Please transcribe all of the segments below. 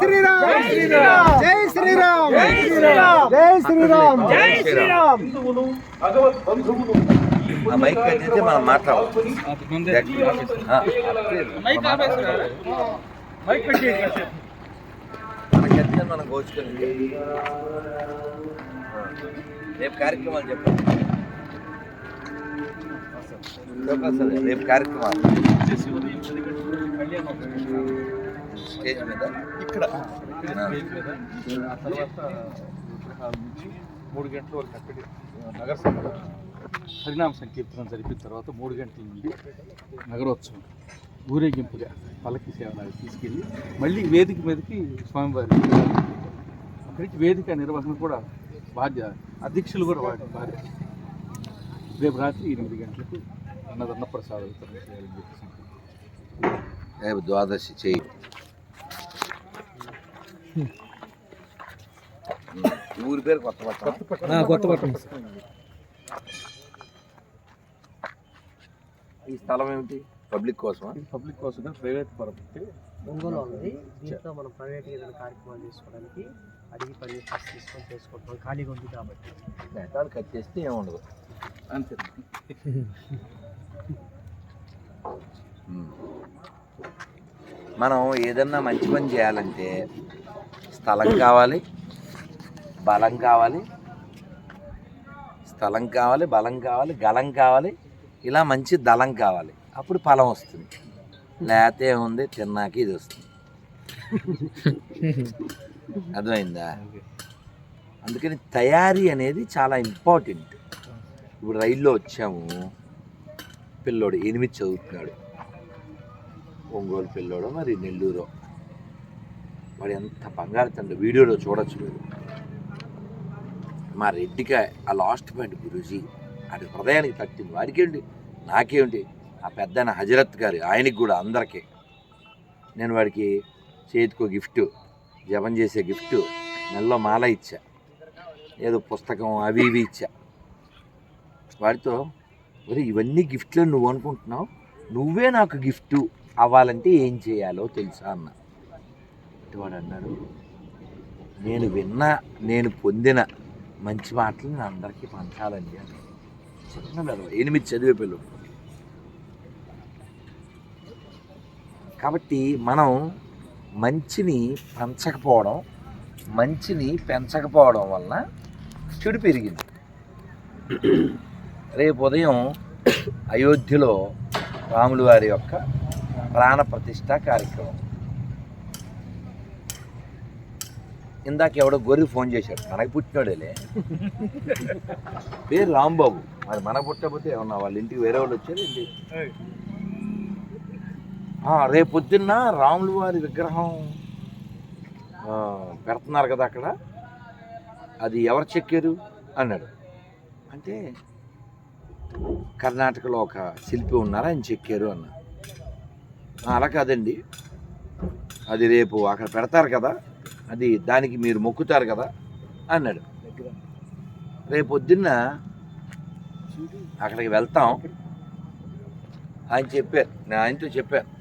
శ్రీరామ్ జై శ్రీరామ్ జై శ్రీరామ్ జై శ్రీరామ్ జై శ్రీరామ్ జై శ్రీరామ్ ఆ మైక్ కట్టేస్తే మనం మాట్లాడాలి మన కట్టిన మనం కోచుకొని రేపు కార్యక్రమాలు చెప్పండి శివప్రసాద్ గారు, రేపు కార్యక్రమాలు స్టేజ్ మీద. ఇక్కడ. ఆ. స్టేజ్ మీద. ఆ తర్వాత మూడు గంటల వరకు అక్కడి నగర సభలో హరినామ సంకీర్తనం జరిపిన తర్వాత మూడు గంటల నుండి నగరోత్సవం. ఊరేగింపుగా పల్లకి సేవలాగా తీసుకెళ్ళి మళ్ళీ వేదిక మీదకి స్వామివారి అక్కడి నుంచి వేదిక నిర్వహణ కూడా బాధ్య అధ్యక్షులు కూడా వారి వారి రేపు రాత్రి ఎనిమిది గంటలకు అన్నదన్న ప్రసాద వితరణ చేయాలని చెప్పి సంకల్పించారు. రేపు ద్వాదశి చేయి. ఊరి పేరు కొత్త పట్టణం. కొత్త పట్టణం. ఈ స్థలం ఏమిటి? పబ్లిక్ కోసమా? ఇది పబ్లిక్ కోసం ప్రైవేట్ పరపతి. ఒంగోలు ఉంది. దీంట్లో మనం ప్రైవేట్ ఏదైనా కార్యక్రమాలు చేసుకోవడానికి అడిగి పర్మిషన్స్ తీసుకొని చేసుకుంటాం ఖాళీగా ఉంది కాబట్టి. మెటాలు కట్ చేస్తే ఏముండదు. అంతే. మనం ఏదన్నా మంచి పని చేయాలంటే స్థలం కావాలి బలం కావాలి స్థలం కావాలి బలం కావాలి గలం కావాలి ఇలా మంచి దళం కావాలి. అప్పుడు ఫలం వస్తుంది. లేతే ఉంది తిన్నాక ఇది వస్తుంది. అర్థమైందా? అందుకని తయారీ అనేది చాలా ఇంపార్టెంట్. ఇప్పుడు రైల్లో వచ్చాము. పిల్లోడు ఎనిమిది చదువుతున్నాడు. ఒంగోలు పిల్లోడు మరి నెల్లూరు. వాడు ఎంత బంగారు తండ్రి వీడియోలో చూడొచ్చు మీరు. మా రెడ్డికి ఆ లాస్ట్ పాయింట్ గురూజీ అది హృదయానికి తట్టింది. వాడికేంటి? నాకేంటి? ఆ పెద్ద హజరత్ గారు ఆయనకి కూడా అందరికీ. నేను వాడికి చేతికో గిఫ్ట్ జపం చేసే గిఫ్ట్ నెలలో మాల ఇచ్చా. ఏదో పుస్తకం అవి ఇవి ఇచ్చా. వాడితో మరి ఇవన్నీ గిఫ్ట్లు నువ్వు అనుకుంటున్నావు? నువ్వే నాకు గిఫ్ట్ అవ్వాలంటే ఏం చేయాలో తెలుసా? అన్న. అంటే వాడు అన్నాడు నేను విన్న నేను పొందిన మంచి మాటలు నేను అందరికీ పంచాలండి అని. చిన్న ఎనిమిది చదివే పిల్లలు. కాబట్టి మనం మంచిని పంచకపోవడం మంచిని పెంచకపోవడం వలన చెడు పెరిగింది. రేపు ఉదయం అయోధ్యలో రాములు వారి యొక్క ప్రాణ ప్రతిష్ట కార్యక్రమం. ఇందాక ఎవడో గొర్రె ఫోన్ చేశాడు. మనకి పుట్టినాడేలే. పేరు రాంబాబు. మరి మనకు పుట్టకపోతే ఏమన్నా వాళ్ళ ఇంటికి వేరే వాళ్ళు వచ్చారు ఏంటి? రేపు పొద్దున్న రాములు వారి విగ్రహం పెడుతున్నారు కదా అక్కడ. అది ఎవరు చెక్కారు? అన్నాడు. అంటే కర్ణాటకలో ఒక శిల్పి ఉన్నారు ఆయన చెక్కారు అన్న అలా కాదండి. అది రేపు అక్కడ పెడతారు కదా. అది దానికి మీరు మొక్కుతారు కదా అన్నాడు. రేపు పొద్దున్న అక్కడికి వెళ్తాం. ఆయన చెప్పారు నేను ఆయనతో చెప్పాను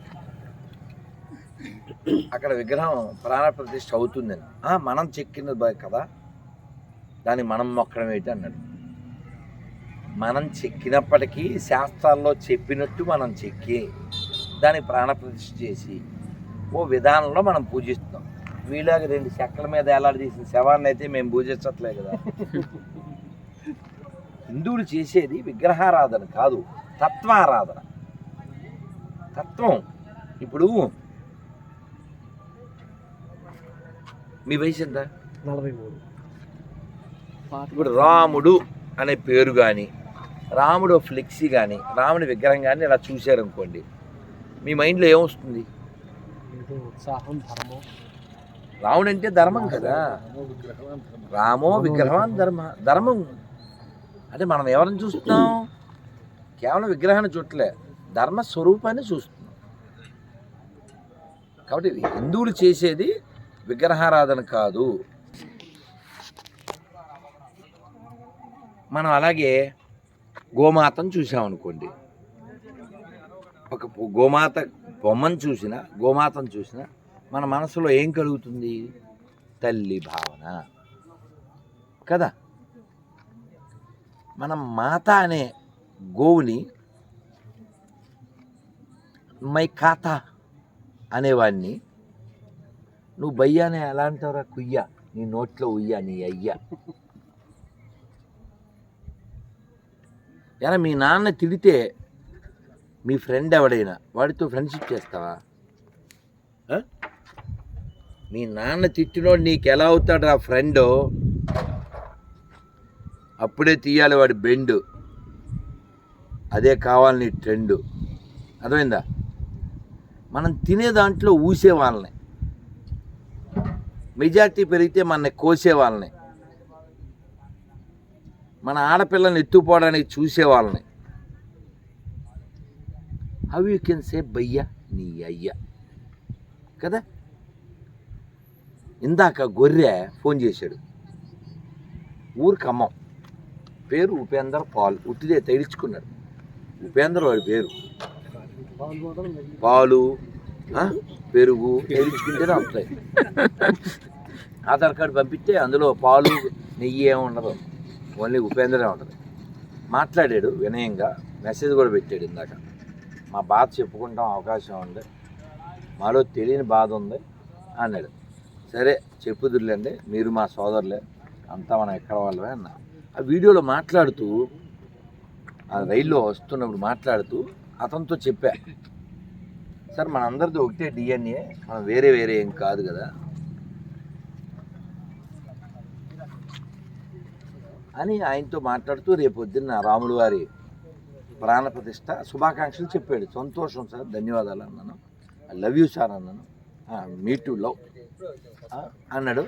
అక్కడ విగ్రహం ప్రాణప్రతిష్ఠ అవుతుందని మనం చెక్కినది కదా. దాన్ని మనం మొక్కడం ఏంటి అన్నాడు. మనం చెక్కినప్పటికీ శాస్త్రాల్లో చెప్పినట్టు మనం చెక్కి దాన్ని ప్రాణప్రతిష్ఠ చేసి ఓ విధానంలో మనం పూజిస్తున్నాం. వీళ్ళకి రెండు చెక్కల మీద వేలాడదీసిన శవాన్ని అయితే మేము పూజించట్లే కదా. హిందువులు చేసేది విగ్రహారాధన కాదు తత్వారాధన. తత్వం. ఇప్పుడు మీ వయసు ఎంత? నలభై మూడు. ఇప్పుడు రాముడు అనే పేరు కానీ రాముడు ఫ్లెక్సీ కానీ రాముడి విగ్రహం కానీ ఇలా చూశారనుకోండి మీ మైండ్లో ఏమొస్తుంది? ఉత్సాహం ధర్మం. రాముడు అంటే ధర్మం కదా. రామో విగ్రహం ధర్మ ధర్మం. అంటే మనం ఎవరిని చూస్తున్నాం? కేవలం విగ్రహాన్ని చూడలే ధర్మ స్వరూపాన్ని చూస్తున్నాం. కాబట్టి హిందువులు చేసేది విగ్రహారాధన కాదు. మనం అలాగే గోమాతను చూసామనుకోండి ఒక గోమాత బొమ్మను చూసిన గోమాతను చూసినా మన మనసులో ఏం కలుగుతుంది? తల్లి భావన. కదా? మనం మాత అనే గోవుని మై ఖాతా అనేవాడిని నువ్వు బయ్యానే ఎలా అంటావురా కుయ్య. నీ నోట్లో ఉయ్య నీ అయ్య. ఎలా మీ నాన్న తిడితే మీ ఫ్రెండ్ ఎవడైనా వాడితో ఫ్రెండ్షిప్ చేస్తావా? మీ నాన్న తిట్టినోడు నీకు ఎలా అవుతాడు ఆ ఫ్రెండు? అప్పుడే తీయాలి వాడి బెండు. అదే కావాలి నీ ట్రెండు. అర్థమైందా? మనం తినే దాంట్లో ఊసే వాళ్ళని. మెజార్టీ పెరిగితే మన కోసే వాళ్ళని. మన ఆడపిల్లని ఎత్తుపోవడానికి చూసే వాళ్ళని. హౌ యూ కెన్ సే బయ్య నీ అయ్య కదా? ఇందాక గొర్రె ఫోన్ చేశాడు. ఊరు ఖమ్మం పేరు ఉపేందర్ పాల్. ఉట్టిదే తగిలించుకున్నాడు. ఉపేందర్ వాడి పేరు. పాలు పెరుగు తగిలించుకుంటేనే వస్తాయి. ఆధార్ కార్డు పంపిస్తే అందులో పాలు నెయ్యి ఏమి ఉండదు ఓన్లీ ఉపేంద్రే ఉంటుంది. మాట్లాడాడు వినయంగా. మెసేజ్ కూడా పెట్టాడు ఇందాక. మా బాధ చెప్పుకుంటాం అవకాశం ఉంది. మాలో తెలియని బాధ ఉంది అన్నాడు. సరే చెప్పుదురులేండి మీరు మా సోదరులే అంతా మనం ఎక్కడ వాళ్ళమే అన్న. ఆ వీడియోలో మాట్లాడుతూ ఆ రైల్లో వస్తున్నప్పుడు మాట్లాడుతూ అతనితో చెప్పా. సార్ మనందరిది ఒకటే డిఎన్ఏ మనం వేరే వేరే ఏం కాదు కదా. అని ఆయనతో మాట్లాడుతూ రేపు పొద్దున్న రాములు వారి ప్రాణప్రతిష్ట శుభాకాంక్షలు చెప్పాడు. సంతోషం సార్ ధన్యవాదాలు అన్నాను. ఐ లవ్ యూ సార్ అన్నాను. మీ టు లవ్ అన్నాడు.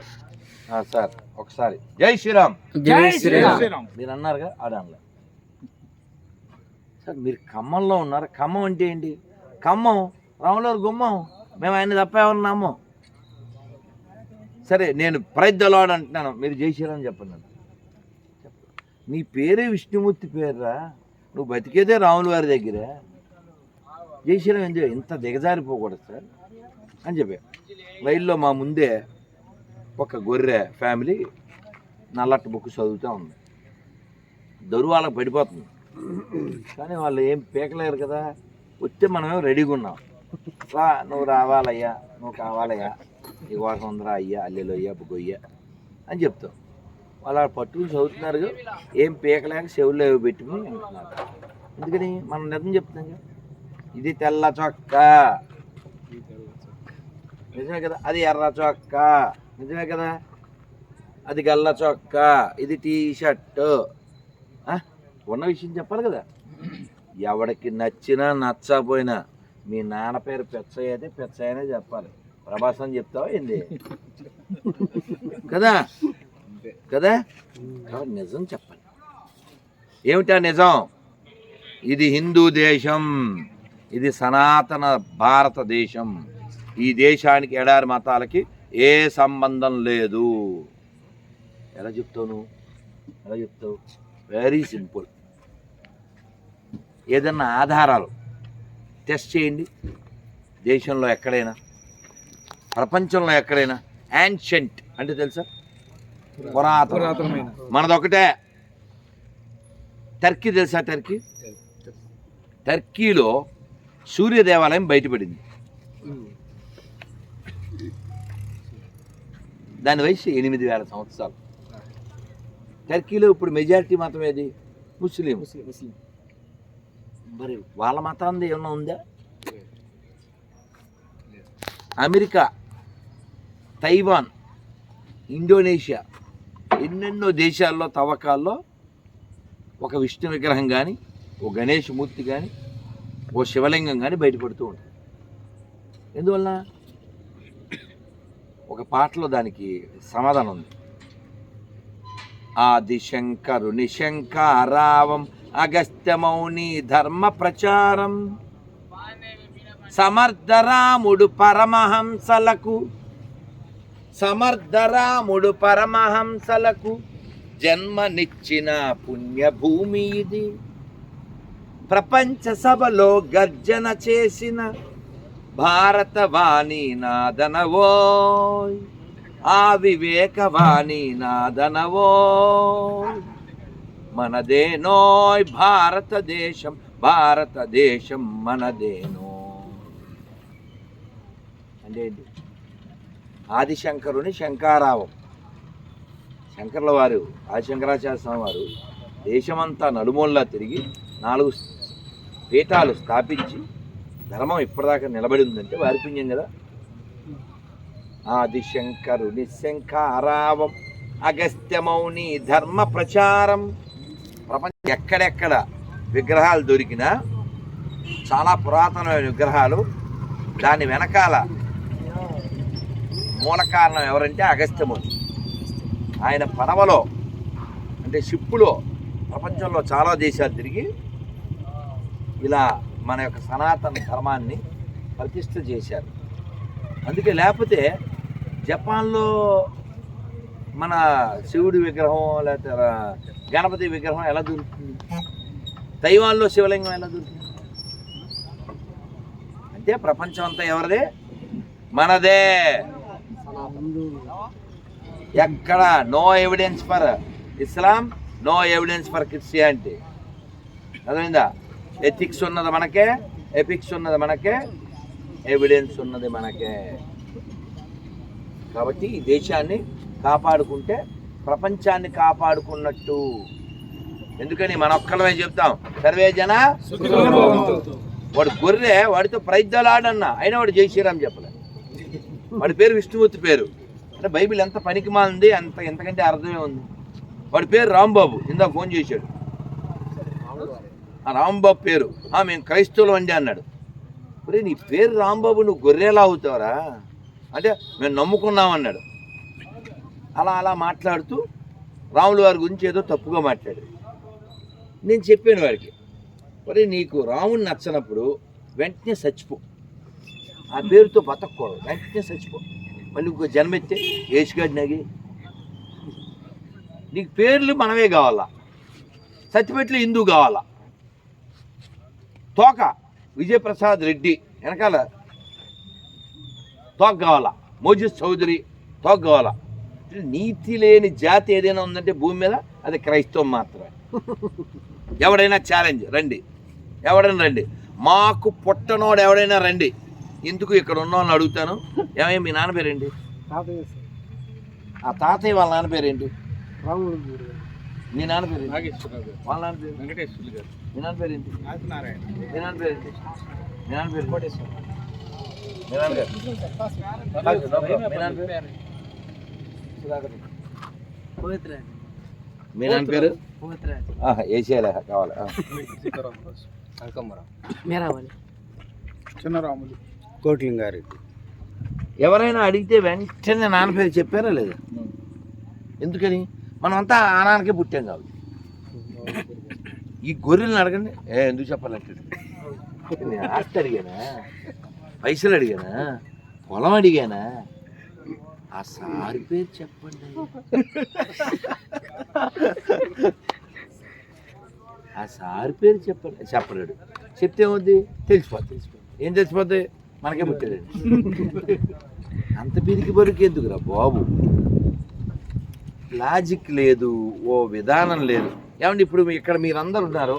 "ఆ, సార్ ఒకసారి. జై శ్రీరామ్. జై శ్రీరామ్. మీరు అన్నారుగా ఆడానులే సార్ మీరు ఖమ్మంలో ఉన్నారు. ఖమ్మం అంటే ఏంటి? ఖమ్మం రాములవారి గుమ్మం మేము ఆయన తప్ప ఎవరు నమ్మం. సరే నేను ప్రయత్నలాడు అంటున్నాను. మీరు జై శ్రీరామ్ చెప్పండి. నీ పేరే విష్ణుమూర్తి పేరురా. నువ్వు బతికేదే రాముల వారి దగ్గర. జై శ్రీరామ్ ఎందుకు ఇంత దిగజారిపోకూడదు సార్. అని చెప్పా రైల్లో మా ముందే ఒక గొర్రె ఫ్యామిలీ నల్లట్టు బుక్ చదువుతూ ఉంది. దొరువాళ్ళకి పడిపోతుంది. కానీ వాళ్ళు ఏం పీకలేరు కదా. వస్తే మనమేమో రెడీగా ఉన్నాం. రా నువ్వు రావాలయ్యా నువ్వు కావాలయ్యా. నీ కోసం ఉందిరా అయ్యా అల్లెలు అయ్యా బుగ్గయ్యా అని చెప్తాం. వాళ్ళు పట్టుకుని చదువుతున్నారు. ఏం పీకలేక చెవులు ఏవో పెట్టుకుని అంటున్నారు ఎందుకని? మనం నిజం చెప్తున్నాం ఇది తెల్ల చొక్కా. నిజమే కదా? అది ఎర్ర చొక్క. నిజమే కదా? అది గల్ల చొక్క. ఇది టీ షర్ట్ ఉన్న విషయం చెప్పాలి కదా? ఎవడికి నచ్చినా నచ్చకపోయినా మీ నాన్న పేరు పెచ్చయ్య అయితే పెచ్చయ్యనే చెప్పాలి. ప్రభాస్ అని చెప్తావా ఏంది? కదా? కదా? నిజం చెప్పాలి. ఏమిటా నిజం? ఇది హిందూ దేశం. ఇది సనాతన భారతదేశం. ఈ దేశానికి ఎడారి మతాలకి ఏ సంబంధం లేదు. ఎలా చెప్తావు నువ్వు? ఎలా చెప్తావు? వెరీ సింపుల్ ఏదన్నా ఆధారాలు టెస్ట్ చేయండి. దేశంలో ఎక్కడైనా ప్రపంచంలో ఎక్కడైనా యాన్షంట్ అంటే తెలుసా? పురాతన. పురాతనమైన. మనదొకటే. టర్కీ తెలుసా టర్కీ? టర్కీలో సూర్య దేవాలయం బయటపడింది. దాని వయసు ఎనిమిది వేల సంవత్సరాలు. టర్కీలో ఇప్పుడు మెజారిటీ మతం ఏది? ముస్లిం. ముస్లిం మరి వాళ్ళ మతాంది ఏమన్నా ఉందా? అమెరికా తైవాన్ ఇండోనేషియా ఎన్నెన్నో దేశాల్లో తవ్వకాల్లో ఒక విష్ణు విగ్రహం కానీ ఓ గణేష్ మూర్తి కానీ ఓ శివలింగం కానీ బయటపడుతూ ఉంటుంది ఎందువల్ల ఒక పాటలో దానికి సమాధానం ఉంది. ఆది శంకరుని శంకారావం అగస్త్యమౌని ధర్మ ప్రచారం. సమర్థరాముడు పరమహంసలకు సమర్థరాముడు పరమహంసలకు జన్మనిచ్చిన పుణ్యభూమి ఇది. ప్రపంచ సభలో గర్జన చేసిన భారతవాణి నాదనవోయ్. ఆ వివేకవాణి నాదనవో మనదేనోయ్ భారతదేశం భారతదేశం మనదేనో. అంటే ఆదిశంకరుని శంకారావం. శంకర్ల వారు ఆదిశంకరాచార్య స్వామి వారు దేశమంతా నలుమూలలా తిరిగి నాలుగు పీఠాలు స్థాపించి ధర్మం ఇప్పటిదాకా నిలబడి ఉందంటే వారి పుణ్యం కదా. ఆదిశంకరుని శంకారావం అగస్త్యమౌని ధర్మ ప్రచారం. ప్రపంచం ఎక్కడెక్కడ విగ్రహాలు దొరికినా చాలా పురాతనమైన విగ్రహాలు దాని వెనకాల మూల కారణం ఎవరంటే అగస్త్యముని. ఆయన పడవలో అంటే షిప్పులో ప్రపంచంలో చాలా దేశాలు తిరిగి ఇలా మన యొక్క సనాతన ధర్మాన్ని ప్రతిష్ట చేశారు. అందుకే లేకపోతే జపాన్లో మన శివుడి విగ్రహం లేకపోతే గణపతి విగ్రహం ఎలా దొరుకుతుంది? తైవాన్లో శివలింగం ఎలా దొరుకుతుంది? అంటే ప్రపంచం అంతా ఎవరిదే? మనదే. ఎక్కడ? No evidence for Islam no evidence for Christianity అర్థమైందా? ఎథిక్స్ ఉన్నది మనకే? ఎపిక్స్ ఉన్నది మనకే? ఎవిడెన్స్ ఉన్నది మనకే. కాబట్టి ఈ దేశాన్ని కాపాడుకుంటే ప్రపంచాన్ని కాపాడుకున్నట్టు. ఎందుకని మన ఒక్కలమే చెప్తాం. సర్వే జన వాడు గొర్రె వాడితో ప్రయుద్ధాలాడన్న. అయినా వాడు జై శ్రీరామ్ చెప్పలే. వాడి పేరు విష్ణుమూర్తి పేరు. అంటే బైబిల్ ఎంత పనికి మాలింది అంత ఎంతకంటే అర్థమే ఉంది. వాడి పేరు రాంబాబు. ఇందాక ఫోన్ చేశాడు. ఆ రాంబాబు పేరు. "ఆ, మేము క్రైస్తవులు అండి అన్నాడు. ఒరే నీ పేరు రాంబాబు నువ్వు గొర్రెలా అవుతావరా? అంటే మేము నమ్ముకున్నాం అన్నాడు. అలా అలా మాట్లాడుతూ రాముల వారి గురించి ఏదో తప్పుగా మాట్లాడాడు నేను చెప్పాను వాడికి మరి నీకు రాముని నచ్చనప్పుడు వెంటనే చచ్చిపో. ఆ పేరుతో బతకూడదు వెంటనే చచ్చిపో. మళ్ళీ ఇంకో జన్మెత్తే ఏసుగాడి నగి నీకు పేర్లు మనమే కావాలా. సత్యపేటలో హిందూ కావాలా. తోక విజయప్రసాద్ రెడ్డి వెనకాల తోక కావాలా? మోజస్ చౌదరి తోక కావాలా? నీతి లేని జాతి ఏదైనా ఉందంటే భూమి మీద అది క్రైస్తవం మాత్రమే. ఎవడైనా ఛాలెంజ్ రండి. ఎవడైనా రండి. మాకు పుట్టనోడు ఎవడైనా రండి. ఎందుకు ఇక్కడ ఉన్న వాళ్ళని అడుగుతాను? ఏమయ్య మీ నాన్న పేరేంటి? తాతయ్య ఆ తాతయ్య వాళ్ళ నాన్న పేరేంటి? గుడి మీ నాన్న పేరేంటి నాగేశ్వరరావు గారు వాళ్ళ నాన్న పేరు? వెంకటేశ్వర్లు గారు. మీ నాన్న పేరేంటి మీ నాన్న పేరేంటి మీ నాన్న పేరు కోటేశ్వర. మీ no problem. మీ నాన్న పేరు? సుధాకర్. పవిత్రాజ్ మీ నాన్న పేరు? ఏసీయాలే కావాలి. మేరావళి చిన్నరాములు. కోట్లింగారెడ్డి. ఎవరైనా అడిగితే వెంటనే నాన్న పేరు చెప్పారా లేదా? ఎందుకని? మనం అంతా ఆ నాన్నకే పుట్టాం కాబట్టి. ఈ గొర్రెలను అడగండి. ఏ ఎందుకు చెప్పాలంటే? ఆస్తి అడిగానా? పైసలు అడిగానా? పొలం అడిగానా? ఆ సారి పేరు చెప్పండి. ఆ సారి పేరు చెప్పండి చెప్పలేడు. చెప్తే ఏమవుద్ది? తెలిసిపోద్ది ఏం తెలిసిపోద్ది? మనకే పుట్టాడు అంత పిరికి బరుకు ఎందుకురా బాబు? లాజిక్ లేదు ఓ విధానం లేదు. ఏమండి ఇప్పుడు ఇక్కడ మీరందరూ ఉన్నారు.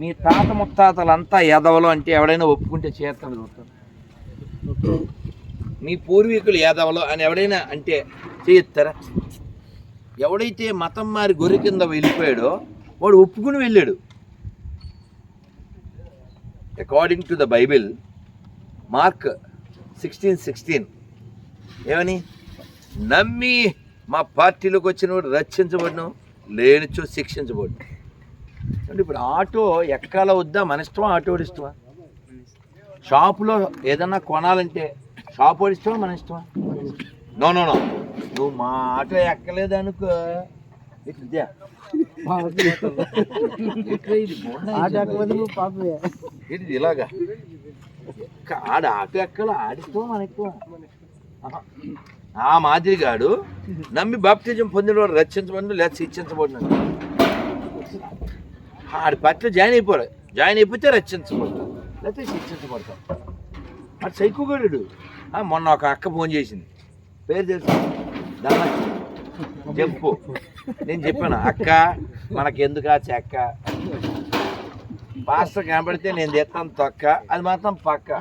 మీ తాత ముత్తాతలంతా యాదవలు అంటే ఎవడైనా ఒప్పుకుంటే చేస్తాను చూస్తాను మీ పూర్వీకులు యాదవలు అని ఎవడైనా అంటే చేయొత్తారా ఎవడైతే మతం మారి గొర్రె కింద వెళ్ళిపోయాడో వాడు ఒప్పుకుని వెళ్ళాడు. According to the Bible Mark sixteen sixteen ఏమని? నమ్మి మా పార్టీలోకి వచ్చిన వాడు రక్షించబడను లేనిచో శిక్షించబడు అంటే ఇప్పుడు ఆటో ఎక్కాల వద్దా? మన ఇష్టమా ఆటో ఇష్టమా? షాపులో ఏదన్నా కొనాలంటే షాప్ వాడి ఇష్టమా? మన ఇష్టమా? No no no. నువ్వు మా ఆటో ఎక్కలేదు అనుకో ఇదే. ఇలాగా. ఆడ ఆటో ఎక్కల ఆడితో మనకు ఆ మాదిరిగాడు నమ్మి బాప్తిజం పొందిన రక్షించబడి లేదా శిక్షించబడినాడు ఆడి పట్ల జాయిన్ అయిపోరు జాయిన్ అయిపోతే రక్షించబడతారు లేకపోతే శిక్షించబడతాం అటు సైకోగాడు. మొన్న ఒక అక్క ఫోన్ చేసింది. పేరు తెలుసు? ధనలక్ష్మి. చెప్పు. నేను చెప్పాను అక్క మనకెందుకు ఆ చెక్క? పాస్టర్ కనబడితే నేను తెస్తాను తొక్క. అది మాత్రం పక్క.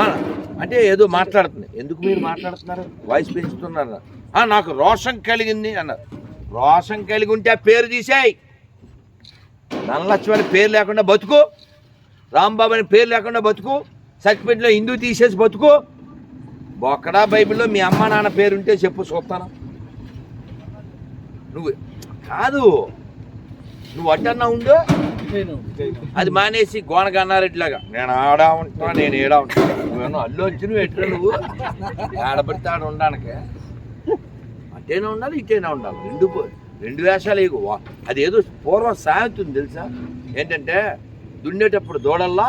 ఆ, అంటే ఏదో మాట్లాడుతుంది. ఎందుకు మీరు మాట్లాడుతున్నారు? వాయిస్ పెంచుతున్నారు. నాకు రోషం కలిగింది అన్నారు రోషం కలిగి ఉంటే ఆ పేరు తీసేయి. ధనలక్ష్మి అని పేరు లేకుండా బతుకు. రాంబాబు అని పేరు లేకుండా బతుకు. సర్టిఫికెట్లో హిందూ తీసేసి బతుకు. బొక్కడా బైబిల్లో మీ అమ్మ నాన్న పేరుంటే చెప్పు చూస్తాను. నువ్వు కాదు. నువ్వు అట్టన్నా ఉండు. అది మానేసి గోన గన్నారెడ్డిలాగా నేను ఆడా ఉంటా నేను ఏడా ఉంటా. నువ్వేమో అల్లు వచ్చి నువ్వు ఎట్లా నువ్వు? ఆడబడితే ఆడ ఉండడానికి. అట్టేనా ఉండాలి ఇటేనా ఉండాలి. రెండు రెండు వేషాలు అది ఏదో పూర్వం సాగుతుంది తెలుసా? ఏంటంటే దున్నేటప్పుడు దూడల్లా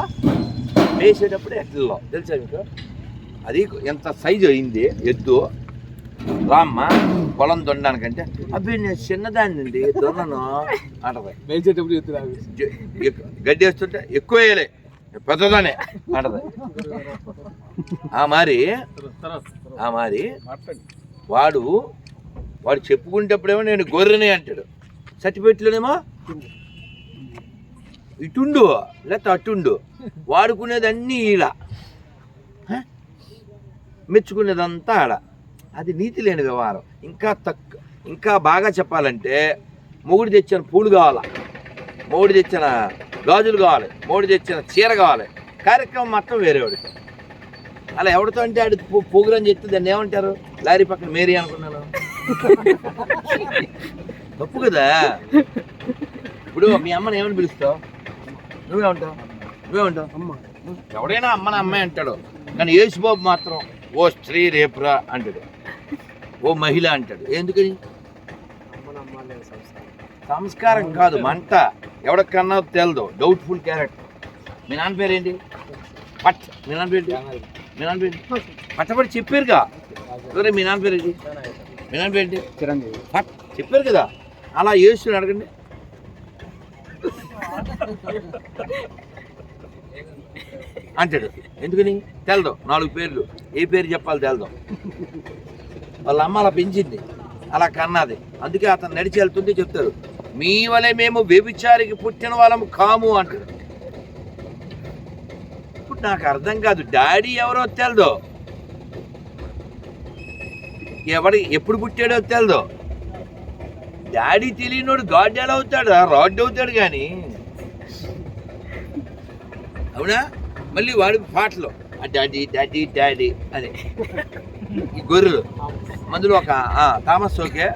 వేసేటప్పుడు ఎట్లలో తెలుసా మీకు? అది ఎంత సైజు అయింది? ఎద్దు. రామ్మ పొలం దున్నడానికంటే అబ్బే నేను చిన్నదాన్ని అండి దున్నను అంటది గడ్డి వేస్తుంటే ఎక్కువ వేయలే పెద్దదానే అంటది. ఆ మరి ఆ మరి వాడు వాడు చెప్పుకునేటప్పుడేమో నేను గొర్రెనే అంటాడు. సర్టిఫికెట్లోనేమో ఇటుండు లేకపోతే అటుండు. వాడుకునేది అన్నీ ఈడ. హ? మెచ్చుకునేదంతా ఆడ. అది నీతి లేని వ్యవహారం. ఇంకా తక్కువ ఇంకా బాగా చెప్పాలంటే మొగుడు తెచ్చిన పూలు కావాలా? మొగుడు తెచ్చిన గాజులు కావాలి మొగుడు తెచ్చిన చీర కావాలి. కార్యక్రమం మొత్తం వేరేవాడికి అలా ఎవరితో అంటే ఆడు పోగురని చెప్తే దాన్ని ఏమంటారు? లారీ పక్కన మేరీ అనుకున్నాను. తప్పు కదా? ఇప్పుడు మీ అమ్మని ఏమని పిలుస్తావు? నువ్వే ఉంటావు నువ్వే ఉంటావు అమ్మ. ఎవడైనా అమ్మని అమ్మాయి అంటాడు. కానీ యేసుబాబు మాత్రం ఓ స్త్రీ రేపురా అంటాడు. ఓ మహిళ అంటాడు. ఎందుకని? సంస్కారం సంస్కారం కాదు మంట. ఎవడికన్నా తెలదు. డౌట్ఫుల్ క్యారెక్టర్ మీ నాన్న పేరేంటి? పట్. మీ నాన్న పేరు మీ నాన్న పేరు పట్టబడి చెప్పారుగా? ఎవరే? మీ నాన్న పేరు మీ నాన్న పేరు ఏంటి చిరంజీవి. పట్. చెప్పారు కదా. అలా యేసుని అడగండి. అంటాడు. ఎందుకని? తెలదు. నాలుగు పేర్లు. ఏ పేరు చెప్పాలి తెలదు. వాళ్ళ అమ్మ అలా పెంచింది. అలా కన్నది. అందుకే అతను నడిచి వెళ్తుంటే చెప్తారు మీ వలె మేము వ్యభిచారికి పుట్టిన వాళ్ళము కాము అంటారు ఇప్పుడు నాకు అర్థం కాదు డాడీ ఎవరో తెలదో. ఎవడి ఎప్పుడు పుట్టాడో తెలదు. డాడీ తెలియనోడు గాడ్ ఎలా అవుతాడు రాడ్ అవుతాడు కానీ. అవునా? మళ్ళీ వాడి పాటలు. డాడీ డాడీ డాడీ అని ఈ గొర్రెలు. మందులో ఒక థామస్ ఓకే.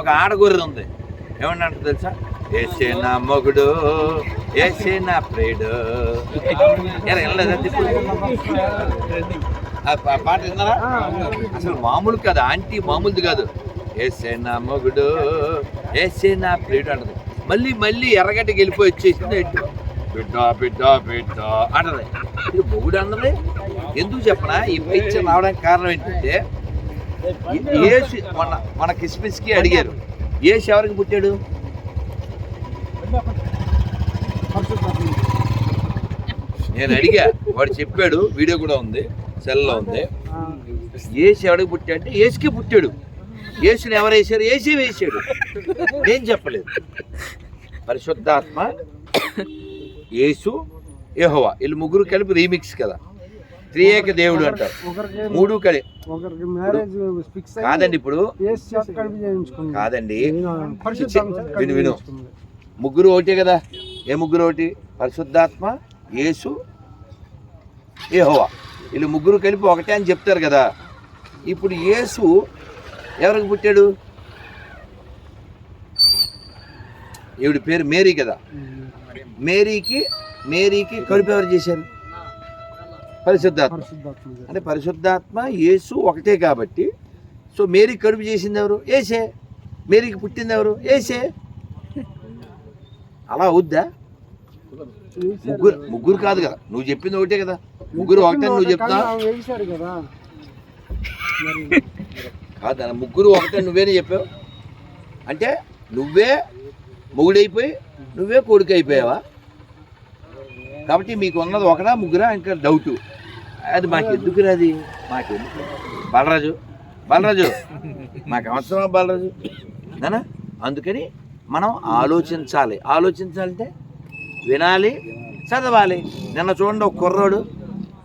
ఒక ఆడ గొర్రె ఉంది. ఏమన్నా తెలుసా? ఏసే నా మొగుడు ఏసే నా ప్రేడు ఎలా పాట విన్నారా? అసలు మామూలు కాదు ఆంటీ మామూలుది కాదు. ఏసే నా మొగుడు ఏసే నా ప్రియుడు అంటది. మళ్ళీ మళ్ళీ ఎర్రగడ్డకి వెళ్ళిపోయి వచ్చేసింది. బిడ్డ బిడ్డ బిడ్డ అంటది. ఇది మొగుడు అన్నది? ఎందుకు చెప్పనా? ఈ పిక్చర్ రావడానికి కారణం ఏంటంటే యేసు మన మన కిస్మిస్కి అడిగారు. ఏసు ఎవరికి పుట్టాడు? నేను అడిగా. వాడు చెప్పాడు వీడియో కూడా ఉంది సెల్లో ఉంది. ఏసు ఎవడికి పుట్టాడు అంటే ఏసుకే పుట్టాడు. ఏసుని ఎవరు వేసారు ఏసే వేసాడు నేను చెప్పలేదు. పరిశుద్ధాత్మ యేసు యెహోవా. వీళ్ళు ముగ్గురు కలిపి రీమిక్స్ కదా. త్రియేక దేవుడు అంటారు. మూడు ఫిక్స్ కాదండి ఇప్పుడు. కాదండి. విను, విను. ముగ్గురు ఒకటే కదా? ఏ ముగ్గురు ఒకటి? పరిశుద్ధాత్మ యేసు యెహోవా. వీళ్ళు ముగ్గురు కలిపి ఒకటే అని చెప్తారు కదా. ఇప్పుడు యేసు ఎవరికి పుట్టాడు? ఈవిడ పేరు మేరీ కదా. మేరీకి మేరీకి కడుపు ఎవరు చేశారు? పరిశుద్ధాత్మ. అంటే పరిశుద్ధాత్మ యేసు ఒకటే కాబట్టి సో మేరీ కడుపు చేసింది ఎవరు? ఏసే మేరీకి పుట్టింది ఎవరు? ఏసే అలా అవుద్దా? ముగ్గురు ముగ్గురు కాదు కదా. నువ్వు చెప్పింది ఒకటే కదా. ముగ్గురు ఒకటే నువ్వు చెప్తా కదా. ముగ్గురు ఒకటే నువ్వేనే చెప్పావు? అంటే నువ్వే మొగుడైపోయి నువ్వే కొడుకు అయిపోయావా కాబట్టి మీకు ఉన్నది ఒకడా ముగ్గురా? ఇంకా డౌటు అది మాకు ఎందుకు అది? మాకు ఎందుకు? బలరాజు. బలరాజు. మాకు అవసరమా బలరాజు? నానా అందుకని మనం ఆలోచించాలి. ఆలోచించాలంటే వినాలి చదవాలి. నిన్న చూడండి ఒక కుర్రోడు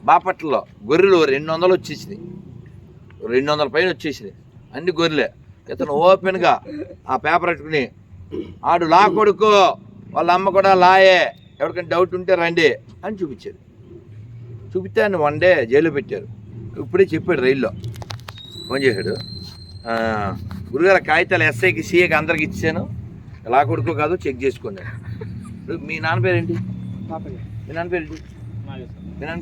బాపట్లలో గొర్రెలు రెండు వందలు వచ్చేసింది రెండు వందల పైన వచ్చేసింది అన్ని గొర్రెలే. ఇతను ఓపెన్గా ఆ పేపర్ పెట్టుకుని ఆడు లా కొడుకు వాళ్ళ అమ్మ కూడా లాయే. ఎవరికైనా డౌట్ ఉంటే రండి అని చూపించారు చూపిస్తే ఆయన వన్ డే జైల్లో పెట్టారు. ఇప్పుడే చెప్పాడు రైల్లో. ఫోన్ చేశాడు. గురుగారు కాగితాలు ఎస్ఐకి సీఏకి అందరికి ఇచ్చాను. ఎలా కొడుకో కాదో చెక్ చేసుకోండి ఇప్పుడు మీ నాన్న పేరేంటి? మీ నాన్న పేరేంటి? మీ నాన్న పేరు